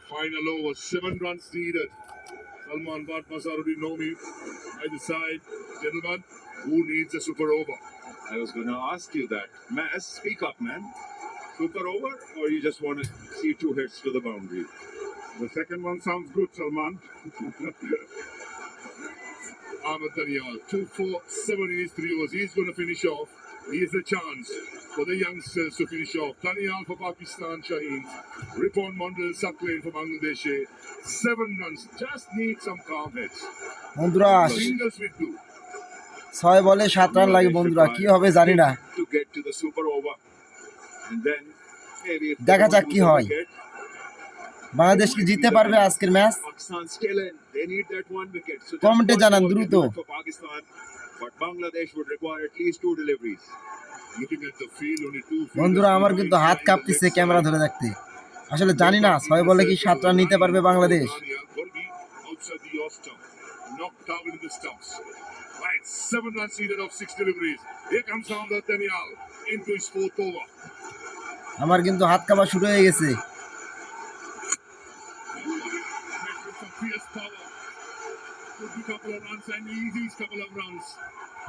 Final over, seven runs needed. Salman Bhat Masaruddin Nomi either side. Gentlemen, who needs a super over? I was going to ask you that. Man, speak up, man. Super over, or you just want to see two hits to the boundary? The second one sounds good, Salman. Ahmed Daniel, 2 4 7 in his three overs. He's going to finish off. Here's a chance for the youngsters to finish off. Daniel for Pakistan, Shaheen. Ripon Mondal Saklain for Bangladesh. Seven runs. Just need some calm heads. বন্ধুরা. ছয় বলে সাত run লাগে বন্ধুরা কি হবে জানি না To get to the super over. And then maybe if they দেখা যাক কি হয়। বাংলাদেশ কি জিততে পারবে আজকের ম্যাচ কমেন্টে জানান দ্রুত। But Bangladesh would require at least two deliveries. Looking at the field, only two বন্ধুরা আমার কিন্তু হাত কাঁপতেছে ক্যামেরা ধরে দেখতে আসলে জানি না ছয় বলে কি সাত রান নিতে পারবে Bangladesh knocked out into the stumps. Right, seven runs needed of six deliveries. Here comes Ahmed Daniel into his fourth over. আমার কিন্তু হাত কাঁপা শুরু হয়ে গেছে Be couple of runs and easy couple of runs.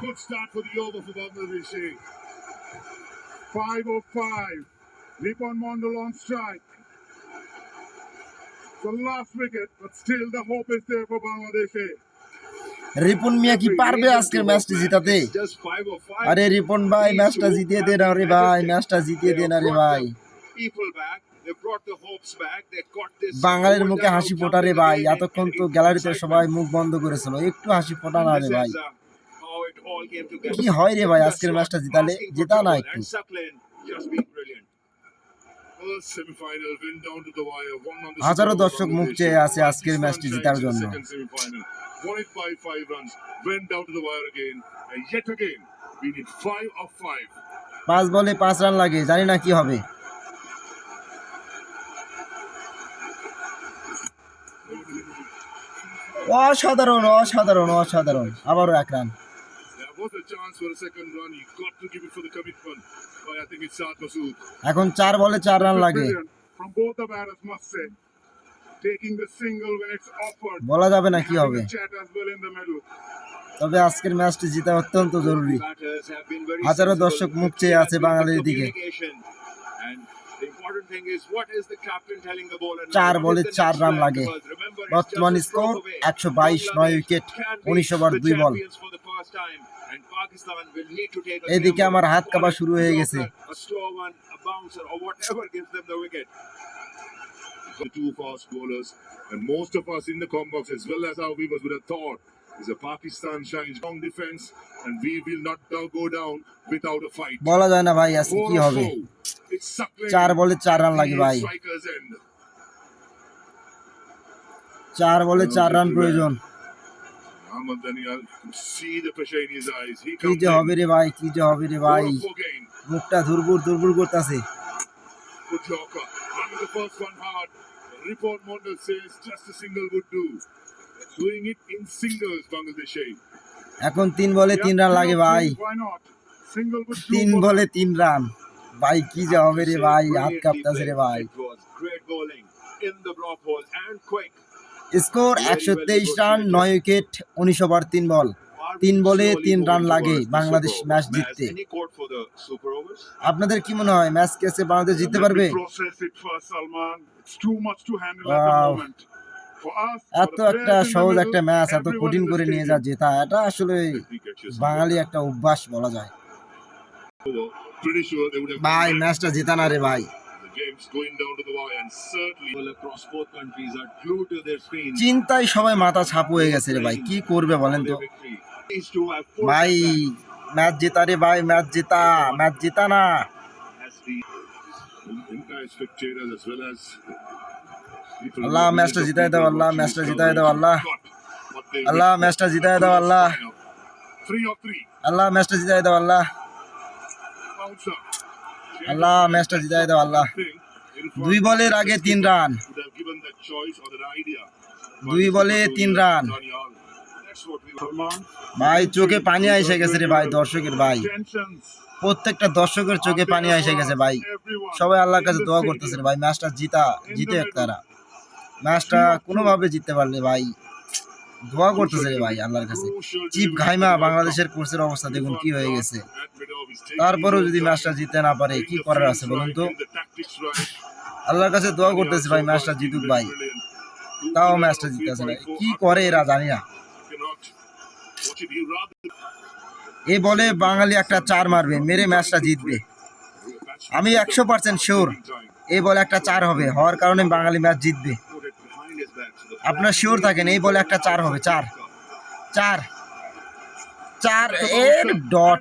Good start for the over for Bangladesh. Five of five. Ripon Mondal on strike. The last wicket, but still the hope is there for Bangladesh. Ripon মিয়া কি পারবে আজকের ম্যাচটি জিতাতে. আরে রিপন ভাই ম্যাচটা জিতিয়ে দেন আরে ভাই ম্যাচটা জিতিয়ে দেন আরে ভাই বাঙালির মুখে হাসি ফোটারে ভাই। এতক্ষণ তো গ্যালারিতে সবাই মুখ বন্ধ করেছিল। একটু হাসি ফোটা না রে ভাই কি হয় রে ভাই আজকের ম্যাচটা জিতালে? জেতা না একটু। হাজারো দর্শক মুখ চেয়ে আছে আজকের ম্যাচটি জেতার জন্য। পাঁচ বলে পাঁচ রান লাগে জানি না কি হবে। অসাধারণ অসাধারণ অসাধারণ। আবারও এক রান। এখন চার বলে চার রান লাগে। বলা যাবে না কি হবে। তবে আজকের ম্যাচটি জিতা অত্যন্ত জরুরি। হাজারো দর্শক মুখ চেয়ে আছে বাঙালির দিকে। Communication. And the important thing is, what is the captain telling the bowler now? চার বলে চার রান? লাগে বর্তমান স্কোর একশো বাইশ নয় উইকেট উনিশ ওভার দুই বল এদিকে আমার হাত কাঁপা শুরু হয়ে গেছে the two fast bowlers. And most of us in the combox, as well as our viewers, would have thought is a Pakistan shines strong defense, and we will not go down without a fight. বলা যায় না ভাই আজকে কি হবে. চার বলে চার রান লাগে ভাই। চার বলে চার রান প্রয়োজন। এখন তিন বলে তিন রান লাগে ভাই। তিন বলে তিন রান। ভাই কি জবাবে রে ভাই হাত কাঁপতেছে রে ভাই। স্কোর একশো তেইশ রান নয় উইকেট উনিশ ওভার তিন বল। তিন বলে তিন রান লাগে বাংলাদেশ ম্যাচ জিততে। আপনাদের কি মনে হয় ম্যাচ কেসে বাংলাদেশ জিততে পারবে? এত একটা সহজ একটা ম্যাচ এত কঠিন করে নিয়ে যা জেতা এটা আসলে বাঙালি একটা অভ্যাস বলা যায়। ভাই ম্যাচটা জিতা না রে ভাই চিন্তায় সবাই মাথা ছাপ হয়ে গেছে রে ভাই কি করবে বলেন তো ভাই ম্যাচ জিতা রে ভাই ম্যাচ জিতা ম্যাচ জিতা না আল্লাহ ম্যাচটা জিতাই দেব আল্লাহ ম্যাচটা জিতাই দেব আল্লাহ আল্লাহ ম্যাচটা জিতাই দেব আল্লাহ আল্লাহ, ম্যাচটা জিতায় দাও, আল্লাহ। দুই বলের আগে তিন রান. দুই বলে তিন রান। ভাই, চোখে পানি এসে গেছে রে ভাই, দর্শকের ভাই। প্রত্যেকটা দর্শকের চোখে পানি এসে গেছে ভাই। সবাই আল্লাহর কাছে দোয়া করতেছে ভাই, ম্যাচটা জিতা, জিতে তারা। ম্যাচটা কোনোভাবে জিততে পারলে ভাই। দোয়া করতেছে রে ভাই আল্লাহর কাছে। চিপ ঘাইমা, বাংলাদেশের কোর্সের অবস্থা দেখুন কি হয়ে গেছে। তারপরেও যদি ম্যাচটা জিততে না পারে, কি করার আছে বলুন তো? আল্লাহর কাছে দোয়া করতেছি ভাই ম্যাচটা জিতুক ভাই। তাও ম্যাচটা জিততেছে না কি করে এরা জানি না। এ বলে বাঙালি একটা চার মারবে, মেরে ম্যাচটা জিতবে। আমি একশো পার্সেন্ট শিওর এই বলে একটা চার হবে। হওয়ার কারণে বাঙালি ম্যাচ জিতবে। আপনার শিওর থাকেন এই বলে একটা চার হবে চার। চার। চার এর ডট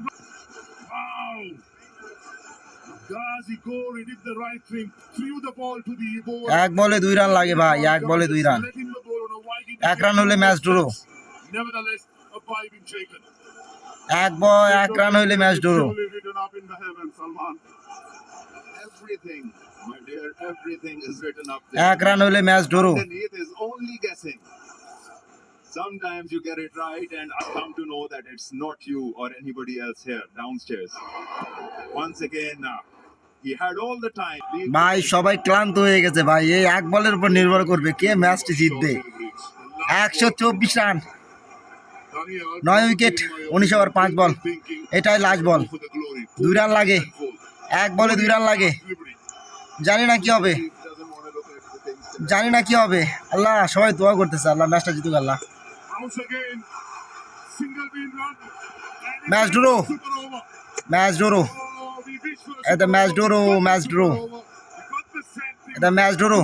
এক বলে দুই রান লাগে ভাই এক বলে দুই রান এক রান হলে ম্যাচ ডুরো এক বল এক রান হলে match draw Everything, my dear, everything is written up এক রান হইলে match draw Underneath is only guessing. Sometimes you get it right, and I come to know that it's not you or anybody else here downstairs. Once again, uh, he had all the time. ভাই সবাই ক্লান্ত হয়ে গেছে ভাই এই এক বলের উপর নির্ভর করবে কে ম্যাচটি জিতবে একশো চব্বিশ রান নয় উইকেট উনিশ ওভার পাঁচ বল এটাই লাস্ট বল দুই রান লাগে এক বলে দুই রান লাগে। জানি না কি হবে। জানি না কি হবে। আল্লাহ, সবাই দোয়া করতেছে, আল্লাহ ম্যাচটা জিতুক আল্লাহ। ম্যাচ ডোরো। ম্যাচ ডোরো। এটা ম্যাচ ডোরো ম্যাচ ডোরো। এটা ম্যাচ ডোরো।